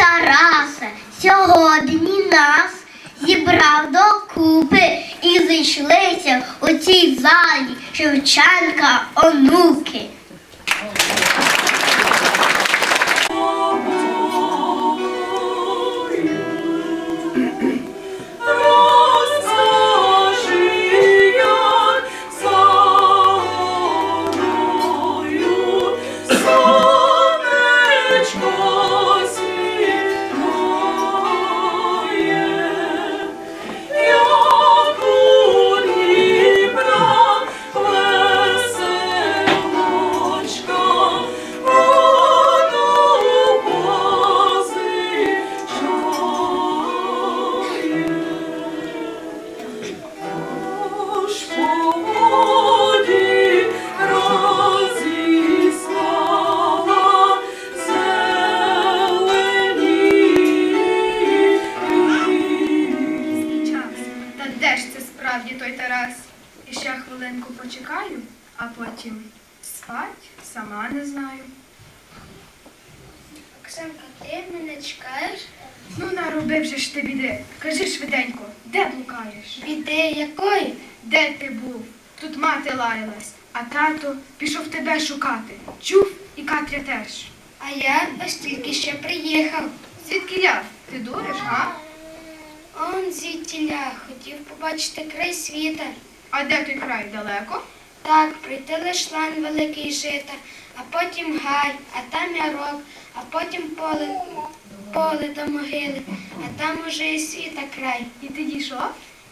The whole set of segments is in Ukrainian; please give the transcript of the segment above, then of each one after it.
Тарасе, сьогодні нас зібрав докупи і зійшлися у цій залі Шевченка онуки. Он звідтіля хотів побачити край світа. А де той край далеко? Так, прийти лиш лан великий жита, а потім гай, а там ярок, а потім поле, поле до могили, а там уже і світа край. І ти дійшов?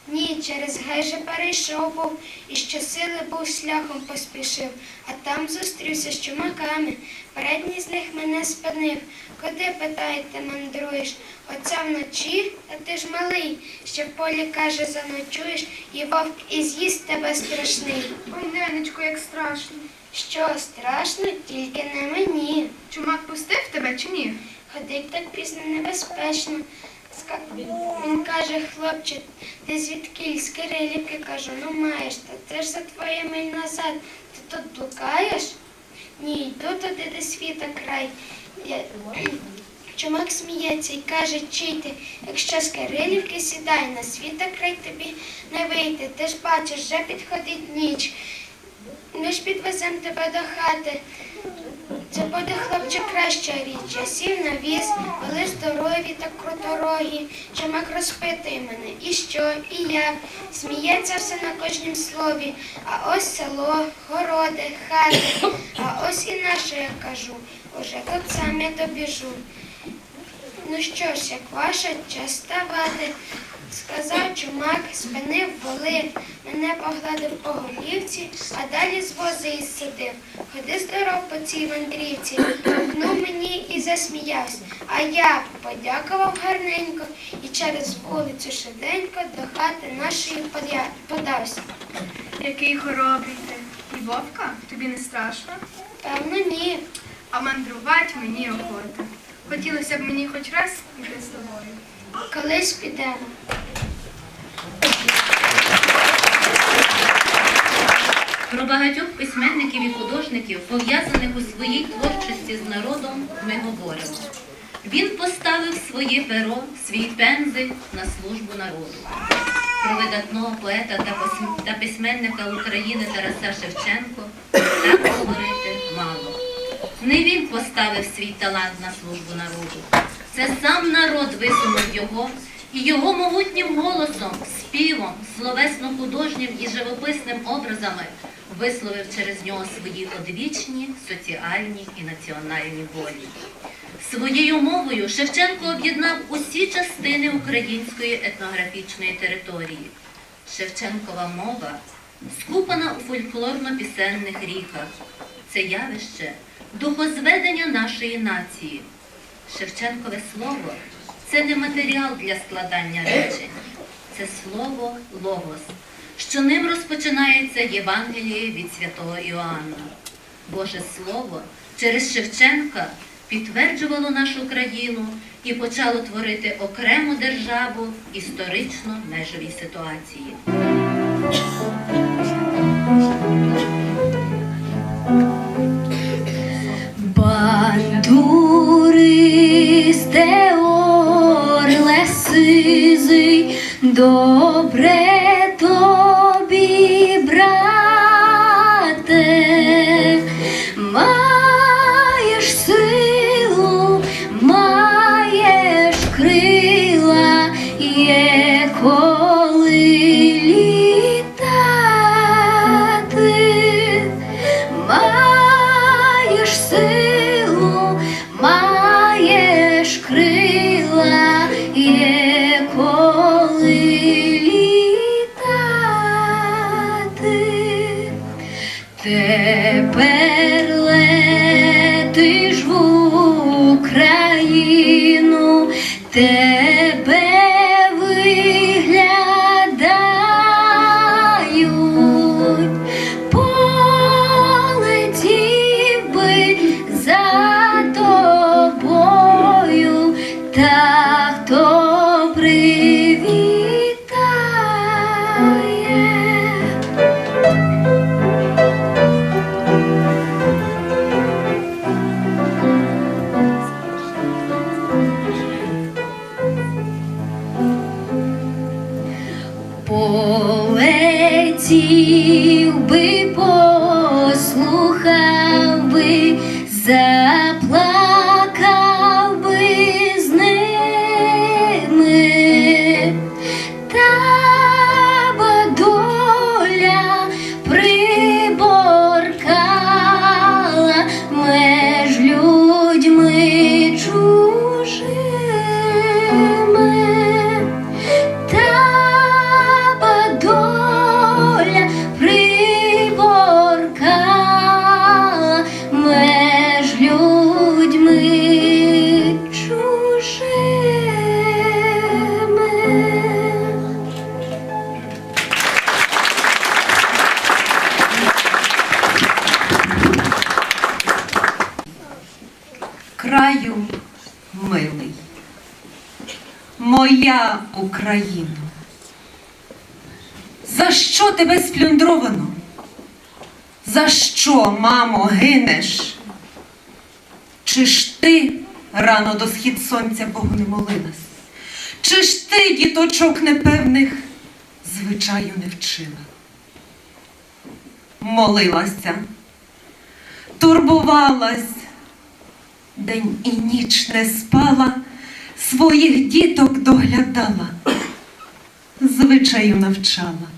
Ні, через гай же перейшов був, і щосили був шляхом поспішив, а там зустрівся з чумаками. Передній з них мене спинив. Куди, питаєте, мандруєш? Оця вночі, а ти ж малий, ще в полі каже, заночуєш, і вовк і з'їсть тебе страшний. Ой, ненечко, як страшно. Що страшно, тільки не мені. Чумак пустив тебе чи ні? Ходить так пізно небезпечно. Ска- Він каже, хлопче, ти звідки з Кирилівки кажу, ну маєш, та це ж за твоє миль назад. Ти тут блукаєш? Ні, йду туди, де світа край. Чумак сміється і каже, чий ти, якщо з Кирилівки сідай, на світа край тобі не вийти. Ти ж бачиш, вже підходить ніч. Ми ж підвеземо тебе до хати. Це буде, хлопче, краща річ. Я сів на віз, але здорові та круторогі. Чумак розпитує мене, і що, і як. Сміється все на кожнім слові. А ось село, городи, хати. А ось і наше, я кажу. Уже тут сам я добіжу. Ну що ж, як ваша час ставати, сказав чумак, спинив воли, мене погладив по голівці, а далі з вози і садив. Ходи здоров по цій мандрівці, гукнув мені і засміявся. А я подякував гарненько і через вулицю швиденько до хати нашої подався. Який хоробрий ти. І вовка? Тобі не страшно? Певно, ні. А мандрувати мені охота. Хотілося б мені хоч раз піти з тобою. Колись підемо. Про багатьох письменників і художників, пов'язаних у своїй творчості з народом, ми говоримо. Він поставив своє перо, свій пензель на службу народу. Про видатного поета та письменника України Тараса Шевченко так говорити мало. Не він поставив свій талант на службу народу. Це сам народ висунув його і його могутнім голосом, співом, словесно-художнім і живописним образами висловив через нього свої одвічні соціальні і національні волі. Своєю мовою Шевченко об'єднав усі частини української етнографічної території. Шевченкова мова скупана у фольклорно-пісенних ріках. Це явище духозведення нашої нації. Шевченкове слово це не матеріал для складання речень, це слово логос, що ним розпочинається Євангеліє від святого Іоанна. Боже Слово через Шевченка підтверджувало нашу країну і почало творити окрему державу історично межовій ситуації. Христе орле сизий, добре тобі, брате, маєш силу, маєш крила, є коли літати, маєш силу. Тебе сплюндровано? За що, мамо, гинеш? Чи ж ти рано до схід сонця Богу не молилась? Чи ж ти, діточок непевних, звичаю не вчила? Молилася, турбувалась, день і ніч не спала, своїх діток доглядала, звичаю навчала.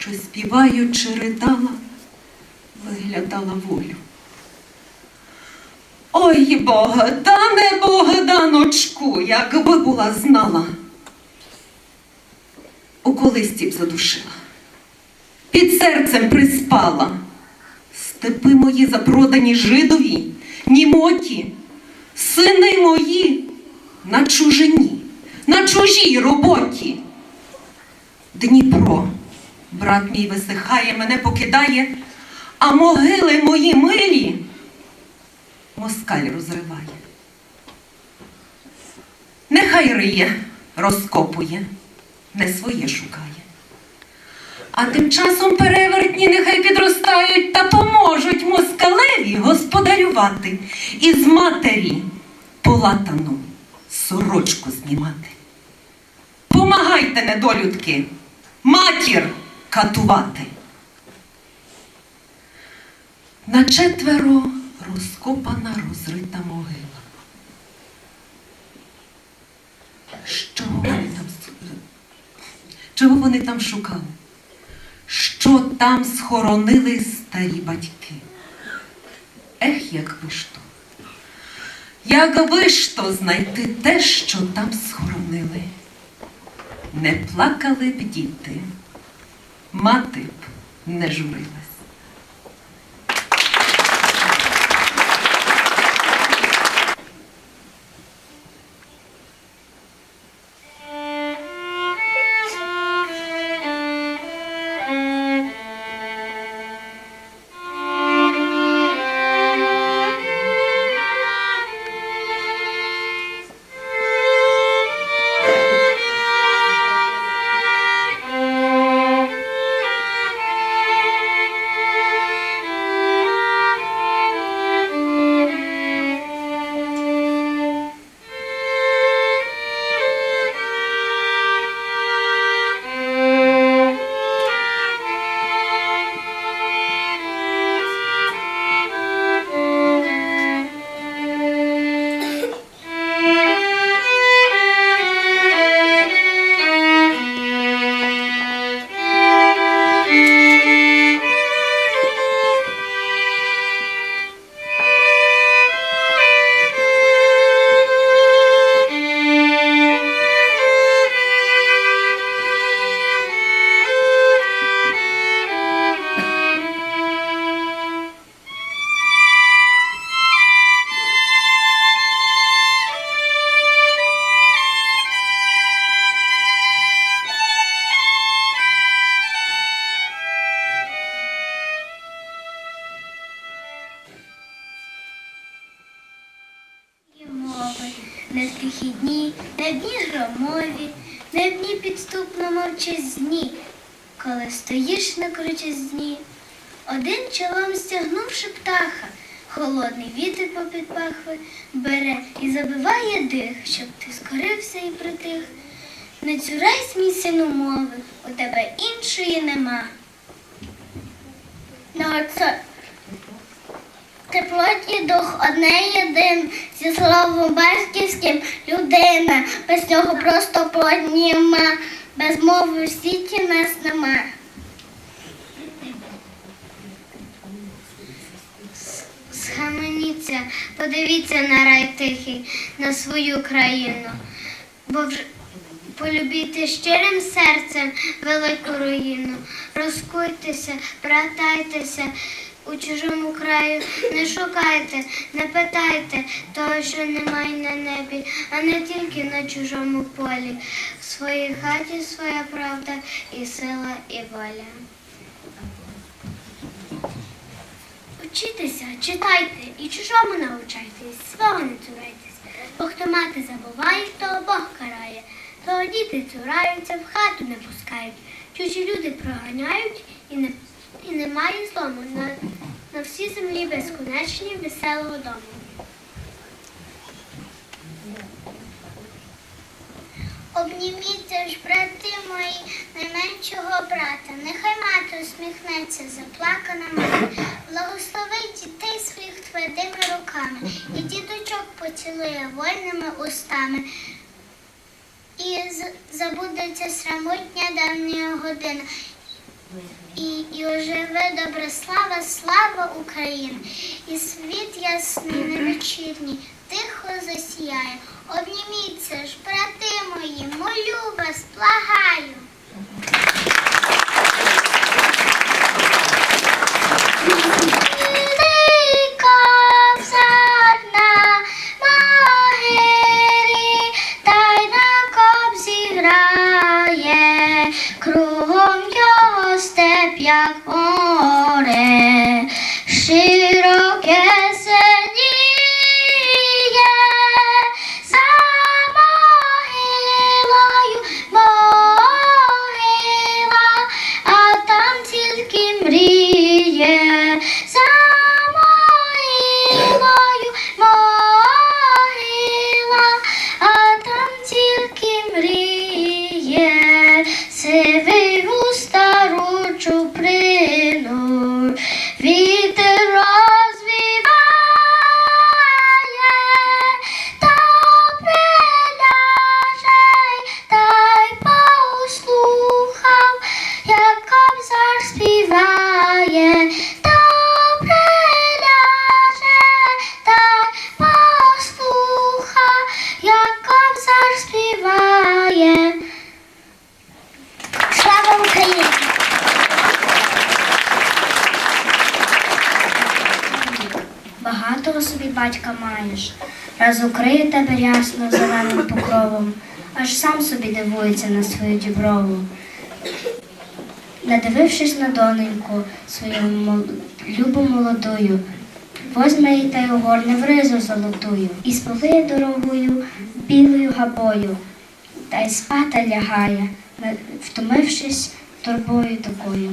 що співаючи ридала, виглядала волю. Ой, Богдане, Богданочку, якби була знала, у колисті б задушила під серцем приспала. Степи мої запродані жидові, німоті, сини мої на чужині, на чужій роботі. Дніпро, брат мій висихає, мене покидає, а могили мої милі москаль розриває. Нехай риє, розкопує, не своє шукає. А тим часом перевертні нехай підростають та поможуть москалеві господарювати і з матері полатану сорочку знімати. Помагайте, недолюдки, матір катувати. На четверо розкопана розрита могила. Що вони там, чого вони там шукали? що там схоронили старі батьки. Ех, якби ж то. Якби ж то знайти те, що там схоронили. Не плакали б діти, мати б не журилась. Стоїш на крутизні, один чолом стягнувши птаха, холодний вітер попід пахви бере і забиває дих, щоб ти скорився і притих. Не цурайсь, мій сину мови, у тебе іншої нема. Ну, це ти плоть і дух одне єдин, зі словом батьківським людина, без нього просто плоть нема, без мови в світі нас нема. Схаменіться, подивіться на рай тихий, на свою країну, бо вже полюбіте щирим серцем велику руїну, розкуйтеся, братайтеся у чужому краю, не шукайте, не питайте того, що немає на небі, а не тільки на чужому полі. В своїй хаті своя правда і сила, і воля. Учітеся, читайте і чужому навчайтесь, свого не цурайтесь. Бо хто мати забуває, того Бог карає. То діти цураються, в хату не пускають. Чужі люди проганяють і не і немає злому на, на всій землі безконечні веселого дому. Обніміться ж, брати мої, найменшого брата. Нехай мати усміхнеться, заплакана мати. Поцілує вольними устами. І забудеться срамотня давня година. І, і оживе добра слава, слава Україні. І світ ясний невечірній тихо засіяє. Обніміться ж, брати мої, молю вас, благаю. Велика রাখো রে শিব батька маєш, раз укриє тебе рясно зеленим покровом, аж сам собі дивується на свою діброву. Надивившись на доненьку свою любу молодую, возьме її та й огорне в ризу золотую, і сповиє дорогою білою габою, та й спати лягає, втомившись турбою такою.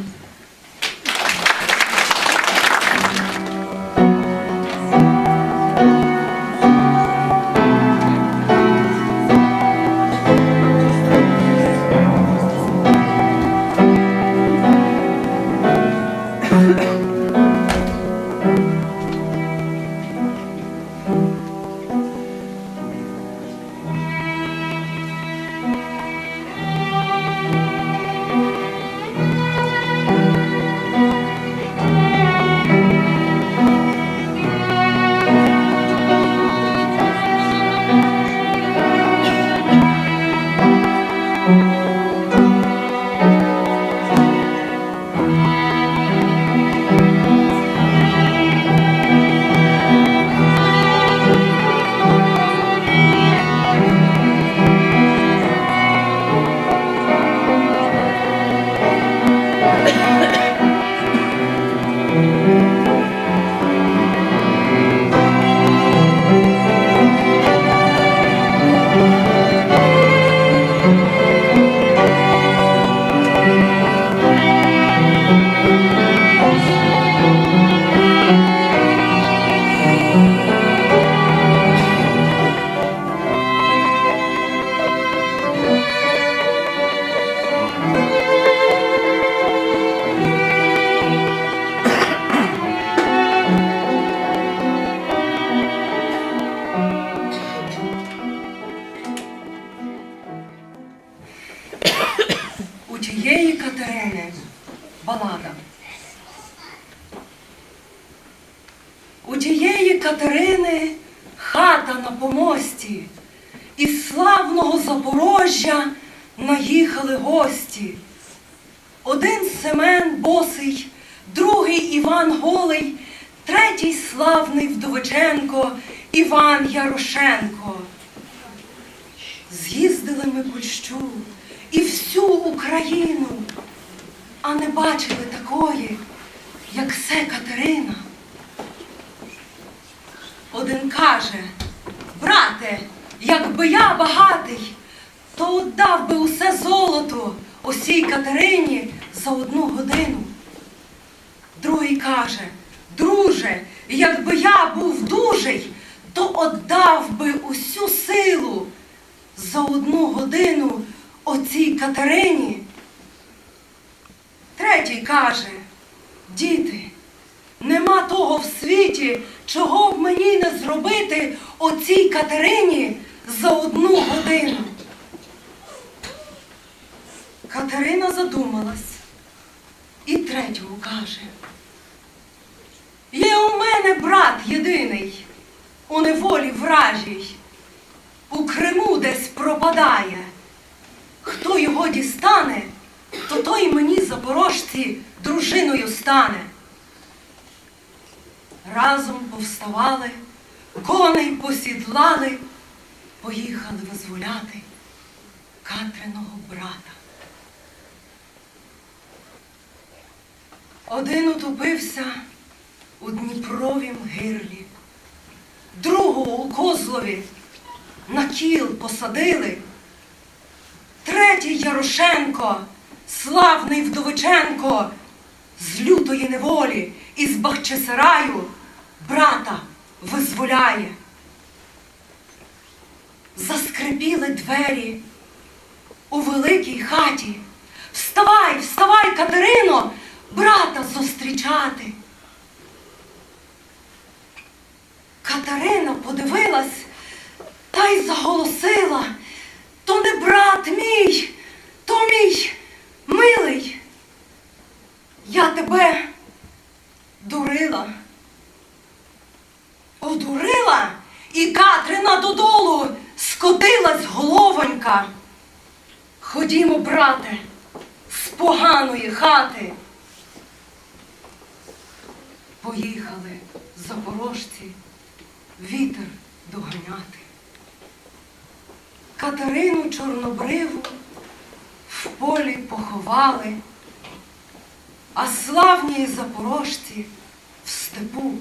Балада. У тієї Катерини хата на помості, із славного Запорожжя наїхали гості. Один Семен босий, другий Іван Голий, третій славний Вдовиченко, Іван Ярошенко. З'їздили ми Польщу і всю Україну, а не бачили такої, як се Катерина. Один каже, брате, якби я багатий, то отдав би усе золото осій Катерині за одну годину. Другий каже, друже, якби я був дужий, то отдав би усю силу за одну годину оцій Катерині. Третій каже, діти, нема того в світі, чого б мені не зробити оцій Катерині за одну годину. Катерина задумалась і третьому каже. Є у мене брат єдиний, у неволі вражій, у Криму десь пропадає. Хто його дістане, то той мені запорожці дружиною стане. Разом повставали, коней посідлали, поїхали визволяти Катриного брата. Один утопився у Дніпровім гирлі, другого у Козлові на кіл посадили, третій Ярошенко, славний Вдовиченко, з лютої неволі із Бахчисараю брата визволяє. Заскрипіли двері у великій хаті. Вставай, вставай, Катерино, брата зустрічати. Катерина подивилась та й заголосила. То не брат мій, то мій милий. Я тебе дурила. Одурила, і Катрина додолу скотилась головонька. Ходімо, брате, з поганої хати. Поїхали запорожці вітер доганяти. Катерину Чорнобриву в полі поховали, а славні запорожці в степу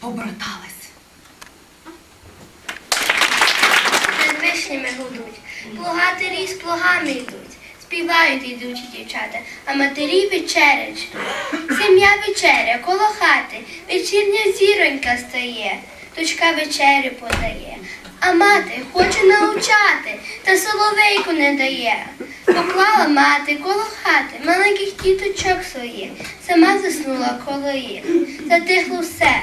побратались. Вишнями гудуть, плугатирі з плугами йдуть. Співають ідучі дівчата, а матері вечерять. Сім'я вечеря коло хати, вечірня зіронька стає, дочка вечерю подає, а мати хоче научати, та соловейку не дає. Поклала мати коло хати маленьких діточок своїх, сама заснула коло їх. Затихло все,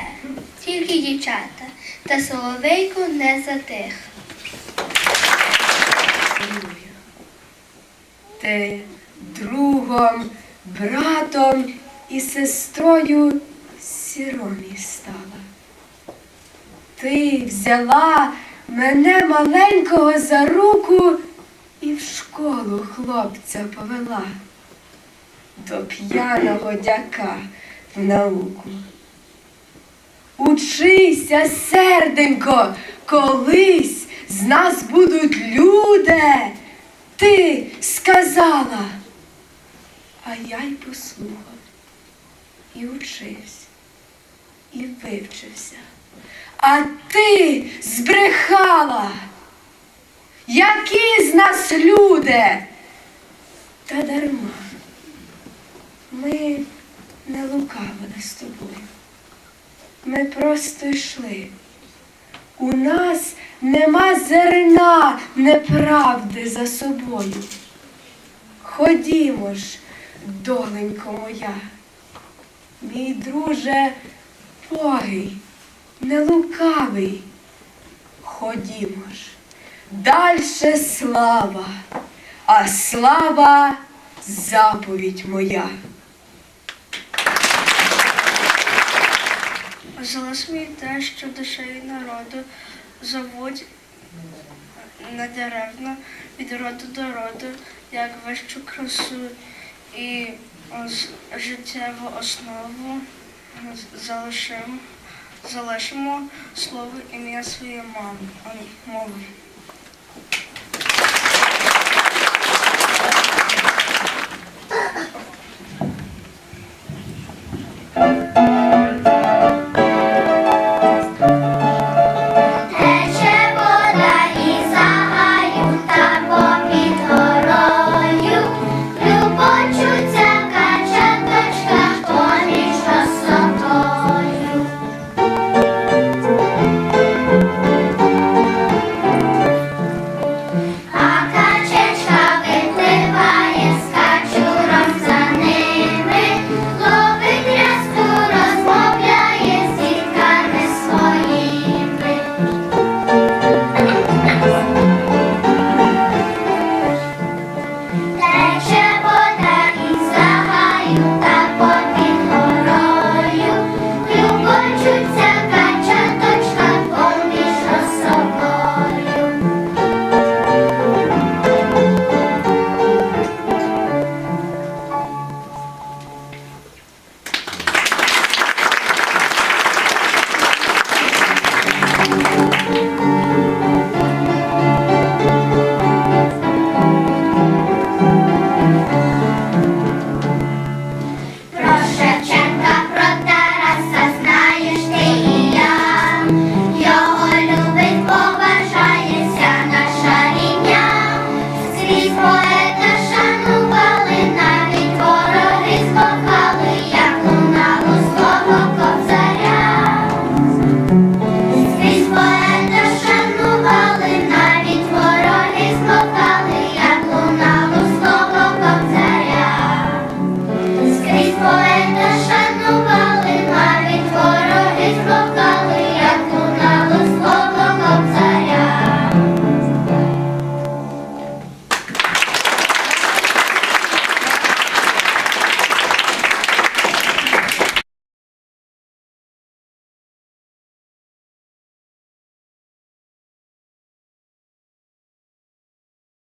тільки дівчата, та соловейко не затих. Ти другом, братом і сестрою сіромі стала. Ти взяла мене маленького за руку і в школу хлопця повела до п'яного дяка в науку. Учися, серденько, колись з нас будуть люди. Ти сказала, а я й послухав, і учився, і вивчився. А ти збрехала. Які з нас люди? Та дарма. Ми не лукавили з тобою. Ми просто йшли. У нас нема зерна неправди за собою. Ходімо ж, доленько моя, мій друже погий, не лукавий. Ходімо ж, дальше слава, а слава заповідь моя. Залишмо те, що душею народу зовуть недаремно, від роду до роду, як вищу красу і життєву основу залишимо, залишимо слово ім'я своєї мами, мови.